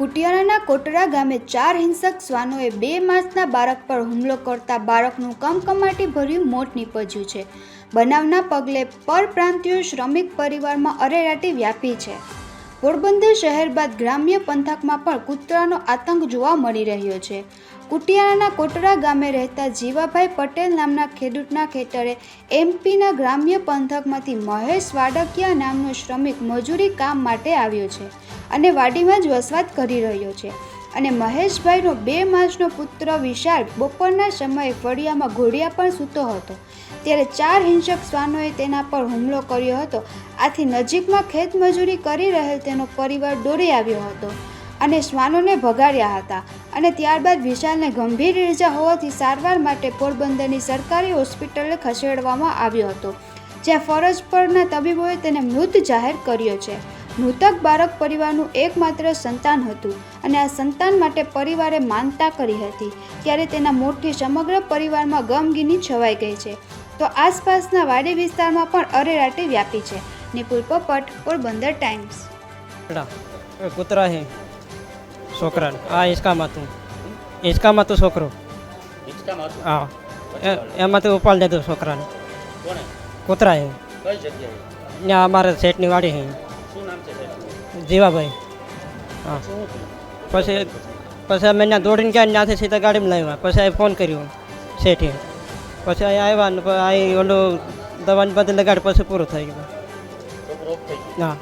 કુટિયાણાના કોટરા ગામે ચાર હિંસક શ્વાનોએ બે માસના બાળક પર હુમલો કરતા બાળકનું કમકમાટી ભર્યું મોત નીપજ્યું છે. બનાવના પગલે પરપ્રાંતિયો શ્રમિક પરિવારમાં અરેરાટી વ્યાપી છે. પોરબંદર શહેર બાદ ગ્રામ્ય પંથકમાં પણ કૂતરાનો આતંક જોવા મળી રહ્યો છે. કુટિયાણાના કોટરા ગામે રહેતા જીવાભાઈ પટેલ નામના ખેડૂતના ખેતરે એમપીના ગ્રામ્ય પંથકમાંથી મહેશ વાડકિયા નામનો શ્રમિક મજૂરી કામ માટે આવ્યો છે. અને વાડીમાં જ વસવાટ કરી રહ્યો છે. અને મહેશભાઈનો બે માસનો પુત્ર વિશાલ બપોરના સમયે ફળિયામાં ઘોડિયા પણ સૂતો હતો. ત્યારે ચાર હિંસક શ્વાનોએ તેના પર હુમલો કર્યો હતો. આથી નજીકમાં ખેતમજૂરી કરી રહેલ તેનો પરિવાર દોડી આવ્યો હતો અને શ્વાનોને ભગાડ્યા હતા. અને ત્યારબાદ વિશાલને ગંભીર ઇજા હોવાથી સારવાર માટે પોરબંદરની સરકારી હોસ્પિટલે ખસેડવામાં આવ્યો હતો, જ્યાં ફરજ પરના તબીબોએ તેને મૃત જાહેર કર્યો છે. મૃતક બાળક પરિવારનું એકમાત્ર સંતાન હતું અને આ સંતાન માટે પરિવારે માનતા કરી હતી. ત્યારે તેના મોતથી સમગ્ર પરિવારમાં ગમગીની છવાઈ ગઈ છે. તો આસપાસના વાડી વિસ્તારમાં પણ અરેરાટી વ્યાપી છે. નિપુલ પોપટ પોરબંદર ટાઈમ્સ. કૂતરા હે છોકરા આ હિંચકામાં હતું હિંચકામાં તો છોકરો. હા. એમાં તો ઉપાડ લીધો છોકરાને. કૂતરા હે. કઈ જગ્યાએ? ત્યાં અમારે સેટની વાડી છે શું નામ છે જીવાભાઈ. હા. પછી પછી અમે ત્યાં દોડીને ગયા ત્યાંથી સીધા ગાડીમાં લાવ્યા. પછી અહીં ફોન કર્યો શેઠે. પછી અહીં આવ્યા ને અહીં ઓલું દવાની બધી લગાડી પછી પૂરું થઈ ગયો. હા.